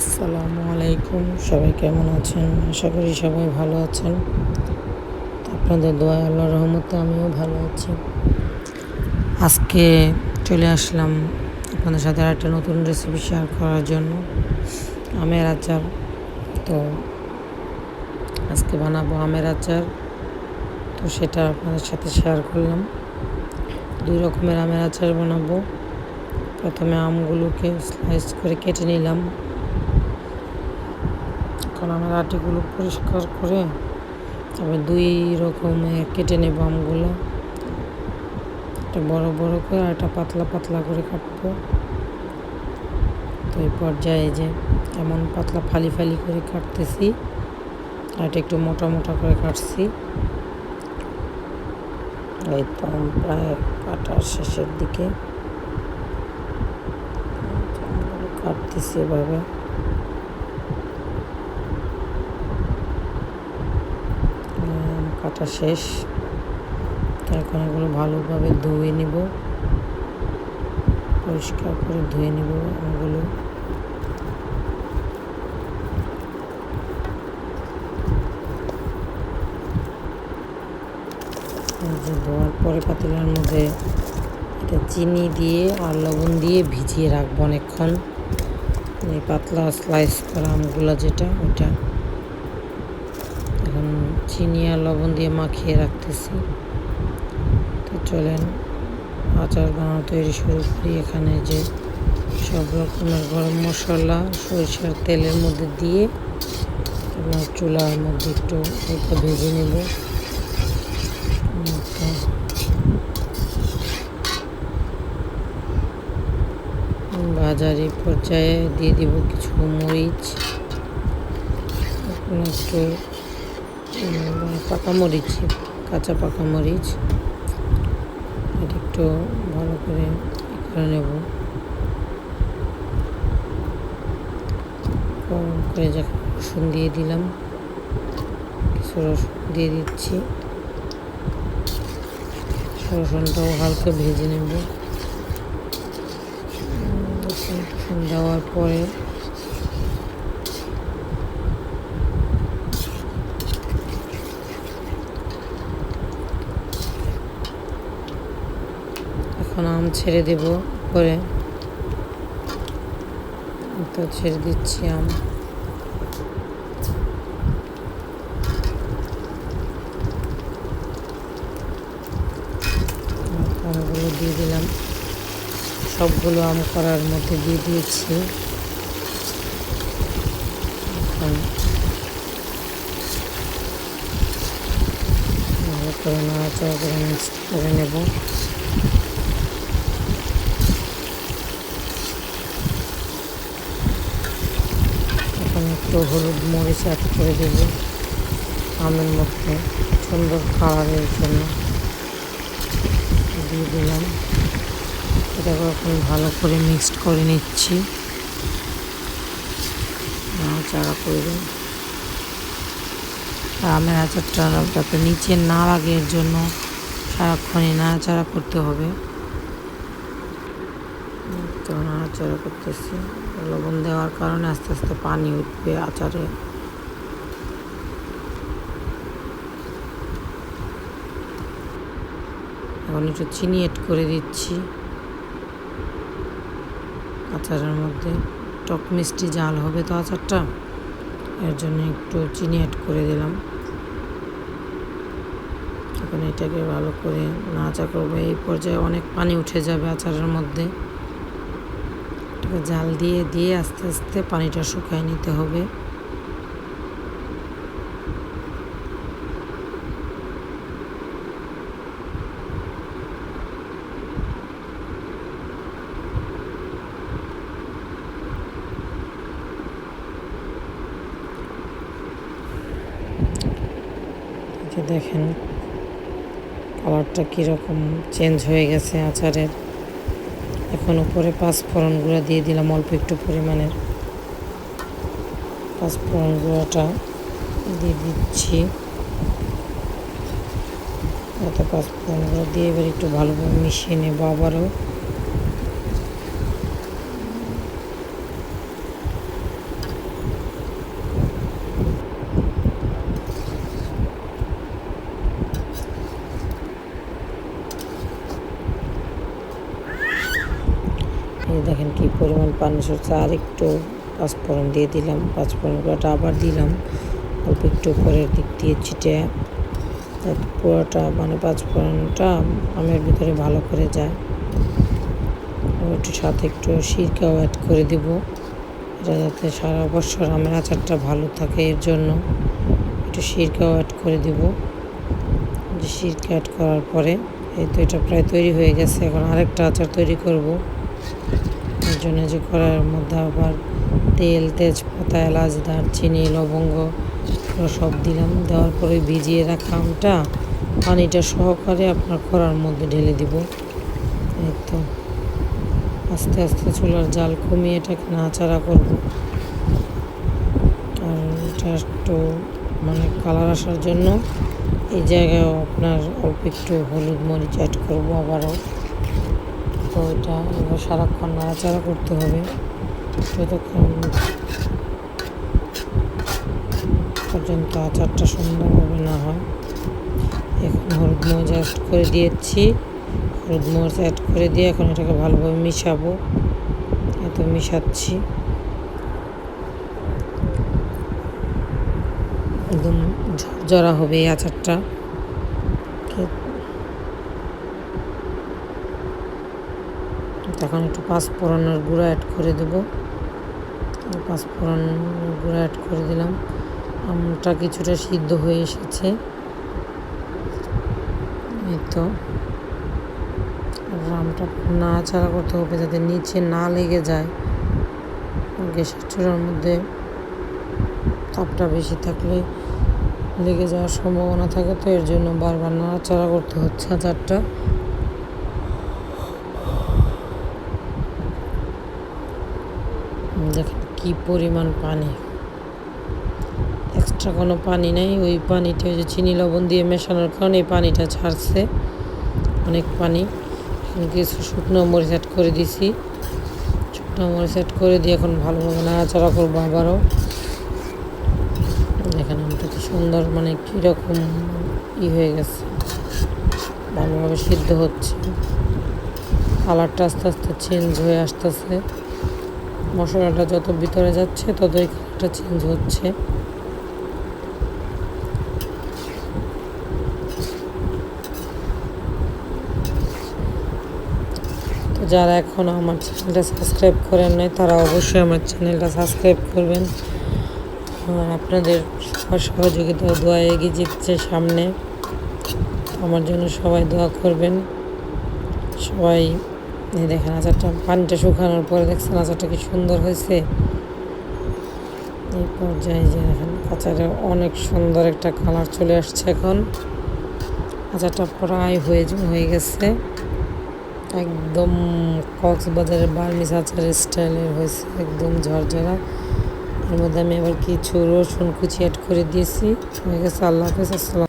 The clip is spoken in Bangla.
আসসালামু আলাইকুম। সবাই কেমন আছেন? আশা করি সবাই ভালো আছেন। আপনাদের দোয়া আল্লাহ রহমতে আমিও ভালো আছি। আজকে চলে আসলাম আপনাদের সাথে একটা নতুন রেসিপি শেয়ার করার জন্য। আমের আচার। তো আজকে বানাবো আমের আচার। তো সেটা আপনাদের সাথে শেয়ার করলাম। দুই রকমের আমের আচার বানাবো। প্রথমে আমগুলোকে স্লাইস করে কেটে নিলাম। এখন আমের আটিগুলো পরিষ্কার করে তারপর দুই রকমের কেটে নেব আমগুলো। একটা বড় বড় করে আর একটা পাতলা পাতলা করে কাটবো। তো এই পর্যায়ে যে এমন পাতলা ফালি ফালি করে কাটতেছি আর এটা একটু মোটা মোটা করে কাটছি। এই তো প্রায় কাটার শেষের দিকে। কাটতেছি এভাবে আম কাটা শেষ এখন এগুলো ভালোভাবে ধুয়ে নিব, পরিষ্কার করে ধুয়ে নিব যে ধোয়ার পরে পাতিলার মধ্যে এটা চিনি দিয়ে আর লবণ দিয়ে ভিজিয়ে রাখব অনেকক্ষণ। এই পাতলা স্লাইস করা আমগুলো যেটা এখন চিনি আর লবণ দিয়ে মাখিয়ে রাখতেছি। তো চলেন, আচার বানানো তৈরি শুরু করি। এখানে যে সব রকমের গরম মশলা, সরিষার তেলের মধ্যে দিয়ে আপনার চুলার মধ্যে একটু এটা ভেজে নেব। বাজারে পর্যায়ে দিয়ে দিব কিছু মরিচ, একটু পাকা মরিচ, কাঁচা পাকা মরিচ। এটা একটু ভালো করে করে নেব। করে যখন রসুন দিয়ে দিলাম, কিছু রসুন দিয়ে দিচ্ছি। রসুনটাও হালকা ভেজে নেব। রসুন দেওয়ার পরে এখন আম ছেড়ে দেব করে। তো ছেড়ে দিচ্ছি আম। দিয়ে দিলাম। সবগুলো আম করার মধ্যে দিয়ে দিয়েছি। এখন করে নেব এখন একটু হলুদ মরিচ অ্যাড করে দেব। আমের মধ্যে সুন্দর কালারের জন্য দিয়ে দিলাম। এটাকে এখন ভালো করে মিক্সড করে নিচ্ছি। নাড়াচাড়া করে আমের আচারটা যাতে নিচে না লাগে এর জন্য সারাক্ষণই নাড়াচাড়া করতে হবে। তো নাড়াচাড়া করতেছি। লবণ দেওয়ার কারণে আস্তে আস্তে পানি উঠবে আচারে। এখন একটু চিনি এড করে দিচ্ছি। আচারের মধ্যে। টক মিষ্টি জাল হবে তো আচারটা। এর জন্য একটু চিনি অ্যাড করে দিলাম। এখন এটাকে ভালো করে নাচা করব। এই পর্যায়ে অনেক পানি উঠে যাবে আচারের মধ্যে। এটাকে জাল দিয়ে দিয়ে আস্তে আস্তে পানিটা শুকায় নিতে হবে। দেখেন কালারটা কীরকম চেঞ্জ হয়ে গেছে আচারের। এখন উপরে পাঁচফোড়নগুলো দিয়ে দিলাম, অল্প একটু পরিমাণের। পাঁচফোড়নগুলোটা দিয়ে দিচ্ছি। এত পাঁচফোড়নগুলো দিয়ে এবার একটু ভালোভাবে মিশিয়ে নেব আবারও। কি পরিমাণ পানি সরছে। আর একটু পাঁচফোড়ন দিয়ে দিলাম পাঁচফোড়ন পুরোটা আবার দিলাম। অল্প একটু উপরের দিক দিয়ে ছিটে পুরোটা মানে পাঁচফোড়নটা আমের ভিতরে ভালো করে যায়। একটু সাথে একটু সিরকাও অ্যাড করে দিব। এটা যাতে সারা বছর আমের আচারটা ভালো থাকে, এর জন্য একটু সিরকাও অ্যাড করে দিব। যে সিরকা অ্যাড করার পরে, এই তো এটা প্রায় তৈরি হয়ে গেছে। এখন আরেকটা আচার তৈরি করব। জন্য যে কড়াইয়ের মধ্যে আবার তেল, তেজপাতা, এলাচ, দারচিনি, লবঙ্গ সব দিলাম। দেওয়ার পরে ভিজিয়ে রাখা আমটা, পানিটা সহকারে আপনার কড়ার মধ্যে ঢেলে দিব। এই তো আস্তে আস্তে চুলার জাল কমিয়ে এটাকে নাড়াচাড়া করব। আর এটা একটু মানে কালার আসার জন্য এই জায়গায় আপনার অল্প একটু হলুদ মরিচ অ্যাড করব আবারও। তো এটা সারাক্ষণ নাড়াচাড়া করতে হবে। যতক্ষণ পর্যন্ত আচারটা সুন্দরভাবে না হয়, এখন হলুদ মরিচ অ্যাড করে দিয়েছি। হলুদ মরিচ অ্যাড করে দিয়ে এখন এটাকে ভালোভাবে মিশাবো। এত মিশাচ্ছি। একদম ঝরঝরা হবে এই আচারটা। তখন একটু পাঁচফোড়নের গুঁড়ো অ্যাড করে দেব। পাঁচফোড়ন গুঁড়ো অ্যাড করে দিলাম। আমটা কিছুটা সিদ্ধ হয়ে এসেছে। এই তো। আমটা নাড়াচাড়া করতে হবে যাতে নিচে না লেগে যায়। গ্যাসের চুলার মধ্যে তাপটা বেশি থাকলে লেগে যাওয়ার সম্ভাবনা থাকে, তো এর জন্য বারবার নাড়াচাড়া করতে হচ্ছে আচারটা দেখেন কি পরিমাণ পানি? এক্সট্রা কোনো পানি নেই, ওই পানিটা ওই যে চিনি, লবণ দিয়ে মেশানোর কারণে এই পানিটা ছাড়ছে, অনেক পানি। কিছু শুকনো মরিচ অ্যাড করে দিছি। শুকনো মরিচ অ্যাড করে দিয়ে এখন ভালোভাবে নাড়াচাড়া করব আবারও। দেখেন আমটা কি সুন্দর মানে কীরকম ই হয়ে গেছে, ভালোভাবে সিদ্ধ হচ্ছে। কালারটা আস্তে আস্তে চেঞ্জ হয়ে আসতেছে। মশলাটা যত ভিতরে যাচ্ছে, ততই কালারটা চেঞ্জ হচ্ছে। যারা এখনও আমার চ্যানেলটা সাবস্ক্রাইব করেন নাই, তারা অবশ্যই আমার চ্যানেলটা সাবস্ক্রাইব করবেন। আর আপনাদের সবার সহযোগিতা দোয়া এগিয়ে যেতে সামনে। আমার জন্য সবাই দোয়া করবেন। সবাই দেখেন আচারটা, পানিটা শুকানোর পরে দেখছেন আচারটা কি সুন্দর হয়েছে। এই পর্যায়ে যে দেখেন আচারে অনেক সুন্দর একটা কালার চলে আসছে এখন। আচারটা প্রায় হয়ে হয়ে গেছে। একদম কক্সবাজারের বার্মিস আচারের স্টাইলের হয়েছে, একদম ঝরঝরা। এর মধ্যে আমি আবার কিছু রসুন কুচি অ্যাড করে দিয়েছি। হয়ে গেছে, আল্লাহ হাফেজ, আসসালাম